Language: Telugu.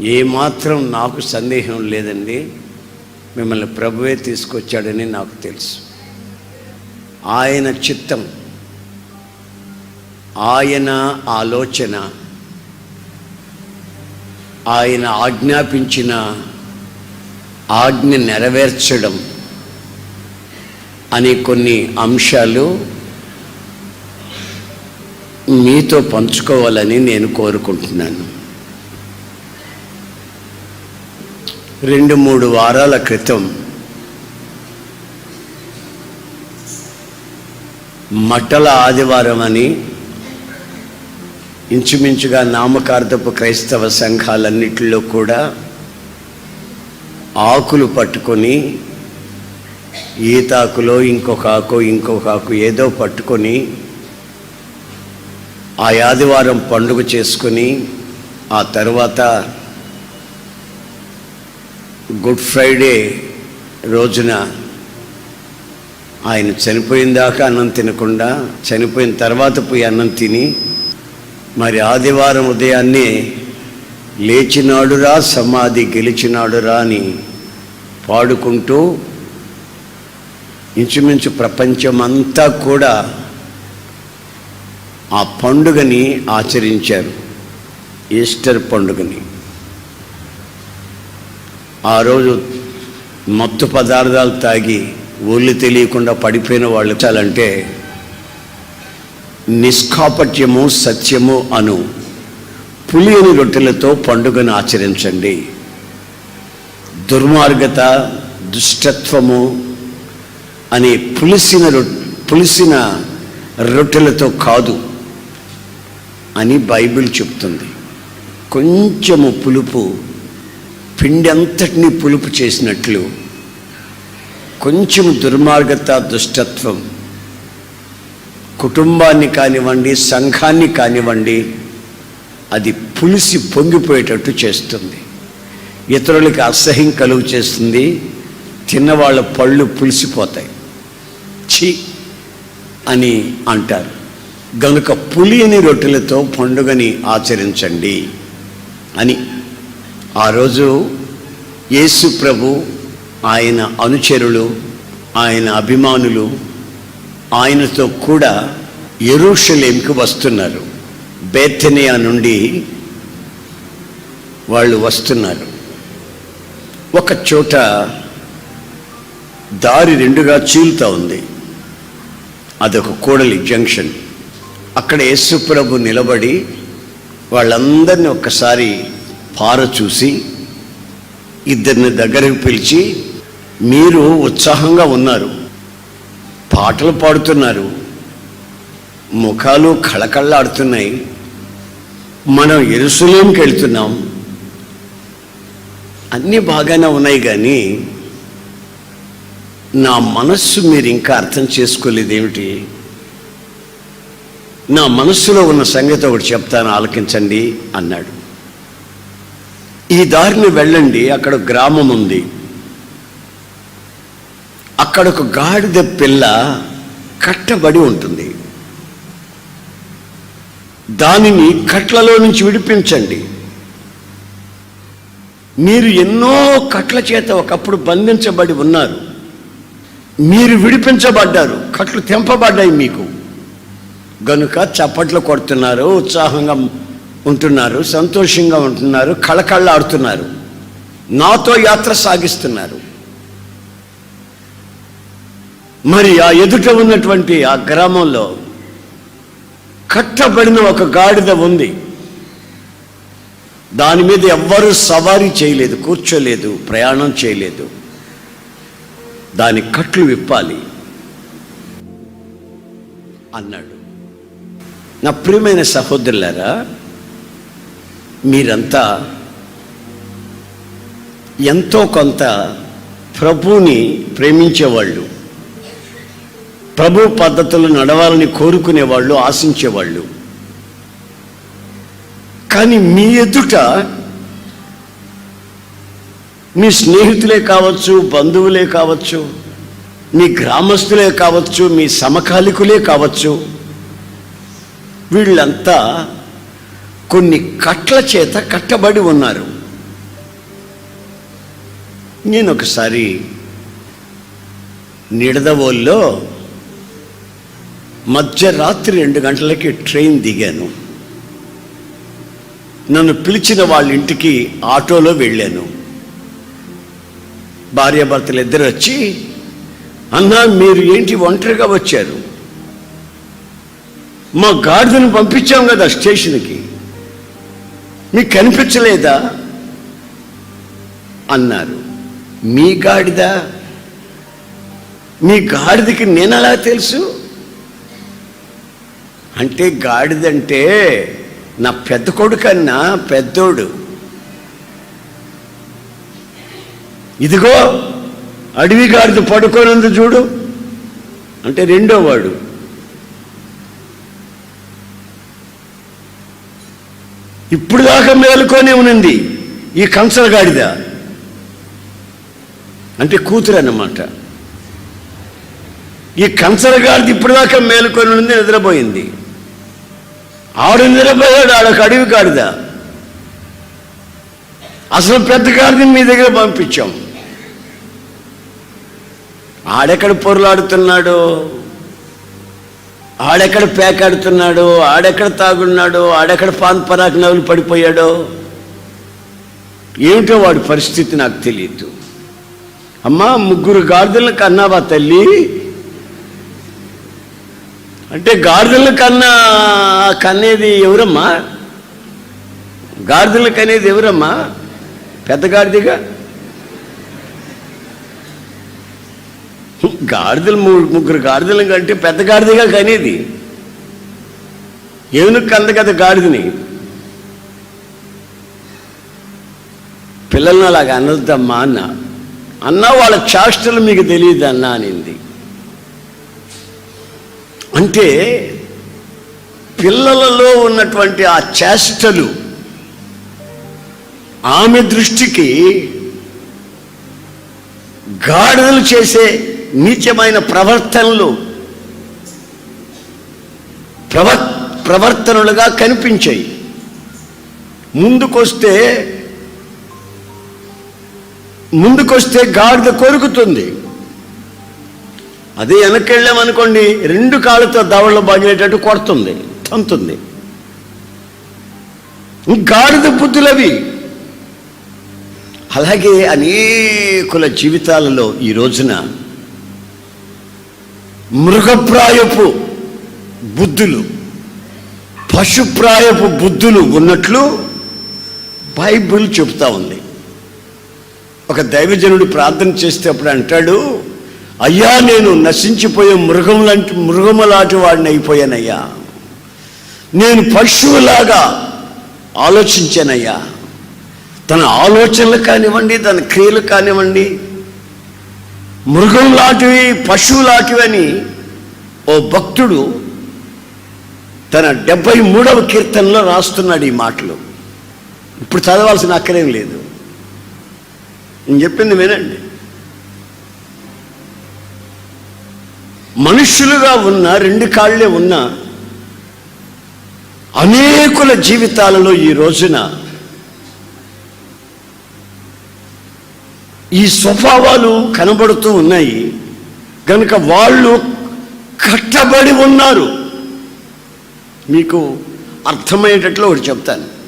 ఏమాత్రం నాకు సందేహం లేదండి. మిమ్మల్ని ప్రభువే తీసుకొచ్చాడని నాకు తెలుసు. ఆయన చిత్తం ఆయన ఆలోచన ఆయన ఆజ్ఞాపించిన ఆజ్ఞ నెరవేర్చడం అనే కొన్ని అంశాలు మీతో పంచుకోవాలని నేను కోరుకుంటున్నాను. రెండు మూడు వారాల క్రితం మట్టల ఆదివారం అని ఇంచుమించుగా నామకార్థపు క్రైస్తవ సంఘాలన్నిటిలో కూడా ఆకులు పట్టుకొని ఈతాకులో ఇంకొక ఆకు ఇంకొక ఆకు ఏదో పట్టుకొని ఆ ఆదివారం పండుగ చేసుకొని ఆ తర్వాత గుడ్ ఫ్రైడే రోజున ఆయన చనిపోయిన దాకా అన్నం తినకుండా చనిపోయిన తర్వాత పోయి అన్నం తిని మరి ఆదివారం ఉదయాన్నే లేచినాడురా సమాధి గెలిచినాడురా అని పాడుకుంటూ ఇంచుమించు ప్రపంచమంతా కూడా ఆ పండుగని ఆచరించారు. ఈస్టర్ పండుగని. ఆ రోజు మత్తు పదార్థాలు తాగి ఒళ్ళు తెలియకుండా పడిపోయిన వాళ్ళు చాలంటే నిష్కాపట్యము సత్యము అను పులియని రొట్టెలతో పండుగను ఆచరించండి. దుర్మార్గత దుష్టత్వము అనే పులిసిన రొ పులిసిన రొట్టెలతో కాదు అని బైబిల్ చెప్తుంది. కొంచెము పులుపు పిండి అంతటినీ పులుపు చేసినట్లు కొంచెం దుర్మార్గత దుష్టత్వం కుటుంబాన్ని కానివ్వండి సంఘాన్ని కానివ్వండి అది పులిసి పొంగిపోయేటట్టు చేస్తుంది. ఇతరులకి అసహ్యం కలుగు చేస్తుంది. తిన్నవాళ్ళ పళ్ళు పులిసిపోతాయి. ఛీ అని అంటారు. గనుక పులియని రొట్టెలతో పండుగని ఆచరించండి అని ఆ రోజు యేసు ప్రభు ఆయన అనుచరులు ఆయన అభిమానులు ఆయనతో కూడా ఎరుషలేంకి వస్తున్నారు. బేతనియా నుండి వాళ్ళు వస్తున్నారు. ఒక చోట దారి రెండుగా చీలుతా ఉంది. అదొక కూడలి జంక్షన్. అక్కడ యేసుప్రభు నిలబడి వాళ్ళందరినీ ఒక్కసారి పార చూసి ఇద్దరిని దగ్గరకు పిలిచి మీరు ఉత్సాహంగా ఉన్నారు. పాటలు పాడుతున్నారు. ముఖాలు కళకళ్ళాడుతున్నాయి మనం ఎరుసలేంకి వెళ్తున్నాం. అన్నీ బాగానే ఉన్నాయి కానీ నా మనస్సు మీరు ఇంకా అర్థం చేసుకోలేదు ఏమిటి నా మనస్సులో ఉన్న సంగతి ఒకటి చెప్తాను ఆలకించండి అన్నాడు. ఈ దారిని వెళ్ళండి అక్కడ గ్రామం ఉంది. అక్కడ ఒక గాడిద పిల్ల కట్టబడి ఉంటుంది. దానిని కట్లలో నుంచి విడిపించండి. మీరు ఎన్నో కట్ల చేత ఒకప్పుడు బంధించబడి ఉన్నారు. మీరు విడిపించబడ్డారు కట్లు తెంపబడ్డాయి మీకు. గనుక చప్పట్లు కొడుతున్నారు ఉత్సాహంగా ఉంటున్నారు సంతోషంగా ఉంటున్నారు కళకళ్ళాడుతున్నారు నాతో యాత్ర సాగిస్తున్నారు. మరి ఆ ఎదుట ఉన్నటువంటి ఆ గ్రామంలో కట్టబడిన ఒక గాడిద ఉంది. దాని మీద ఎవ్వరూ సవారీ చేయలేదు కూర్చోలేదు ప్రయాణం చేయలేదు. దాని కట్లు విప్పాలి అన్నాడు. నా ప్రియమైన సహోదరులారా మీరంతా ఎంతో కొంత ప్రభువుని ప్రేమించేవాళ్ళు ప్రభు పద్ధతులు నడవాలని కోరుకునేవాళ్ళు ఆశించేవాళ్ళు. కానీ మీ ఎదుట మీ స్నేహితులే కావచ్చు బంధువులే కావచ్చు మీ గ్రామస్తులే కావచ్చు మీ సమకాలికులే కావచ్చు వీళ్ళంతా కొన్ని కట్ల చేత కట్టబడి ఉన్నారు. నేను ఒకసారి నిడదవోల్లో మధ్యరాత్రి రెండు గంటలకి ట్రైన్ దిగాను. నన్ను పిలిచిన వాళ్ళ ఇంటికి ఆటోలో వెళ్ళాను. భార్యాభర్తలు ఇద్దరు వచ్చి అన్నా మీరు ఏంటి ఒంటరిగా వచ్చారు? మా గాడిదను పంపించాం కదా స్టేషన్కి. మీకు కనిపించలేదా? అన్నారు. మీ గాడిద? మీ గాడిదకి నేను అలా తెలుసు? అంటే గాడిదంటే నా పెద్ద కొడుకన్నా పెద్దోడు. ఇదిగో అడవి గాడిద పడుకోనందు చూడు. అంటే రెండో ఇప్పుడు దాకా మేలుకొని ఉన్నది ఈ కంచల గాడిద. అంటే కూతురు అన్నమాట. ఈ కంచర గాడిద ఇప్పుడు దాకా మేలుకొని ఉంది నిద్రపోయింది. ఆడు నిద్రపోయాడు ఆడొక అడవి గాడిద. అసలు పెద్ద గాడిదని మీ దగ్గర పంపించాం. ఆడెక్కడ పొరలాడుతున్నాడు? ఆడెక్కడ పేకాడుతున్నాడు ఆడెక్కడ తాగున్నాడు ఆడెక్కడ పాన్ పరాకు నవ్వులు పడిపోయాడో? ఏమిటో వాడి పరిస్థితి నాకు తెలియదు అమ్మా ముగ్గురు గాడిదలను కన్నావా తల్లి? అంటే గాడిదలను కన్నా కనేది ఎవరమ్మా? గాడిదలను కనేది ఎవరమ్మా? పెద్ద గాడిదిగా? గాడిదలు ముగ్గురు గాడిదలు కంటే పెద్ద గాడిదగా కనేది. ఏనుగు కంద కదా గాడిదని. పిల్లల్ని అలాగ అనొద్దమ్మా అన్న. అన్న వాళ్ళ చేష్టలు మీకు తెలియదు అన్న అనింది. అంటే పిల్లలలో ఉన్నటువంటి ఆ చేష్టలు ఆమె దృష్టికి గాడిదలు చేసే నీచమైన ప్రవర్తనలు ప్రవర్ ప్రవర్తనలుగా కనిపించాయి. ముందుకొస్తే ముందుకొస్తే గాడిద కొరుకుతుంది. అదే వెనకెళ్ళామనుకోండి రెండు కాళ్ళతో దవళ్ళు బాగిలేటట్టు కొడుతుంది తంతుంది. గాడిద బుద్ధులవి. అలాగే అనేకుల జీవితాలలో ఈ రోజున మృగప్రాయపు బుద్ధులు పశుప్రాయపు బుద్ధులు ఉన్నట్లు బైబిల్ చెబుతా ఉంది. ఒక దైవజనుడు ప్రార్థన చేస్తే అప్పుడు అంటాడు అయ్యా నేను నశించిపోయే మృగం లాంటి మృగములాంటి వాడిని అయిపోయానయ్యా. నేను పశువులాగా ఆలోచించానయ్యా. తన ఆలోచనలు కానివ్వండి తన క్రియలు కానివ్వండి మృగం లాంటివి పశువు లాంటివని అని ఓ భక్తుడు తన డెబ్బై మూడవ కీర్తనలో రాస్తున్నాడు ఈ మాటలు. ఇప్పుడు చదవాల్సిన అక్కరేం లేదు. నేను చెప్పింది వినండి. మనుష్యులుగా ఉన్న రెండు కాళ్ళే ఉన్న అనేకుల జీవితాలలో ఈ రోజున ఈ స్వభావాలు కనబడుతూ ఉన్నాయి. కనుక వాళ్ళు కట్టబడి ఉన్నారు. మీకు అర్థమయ్యేటట్లు ఒకటి చెప్తాను.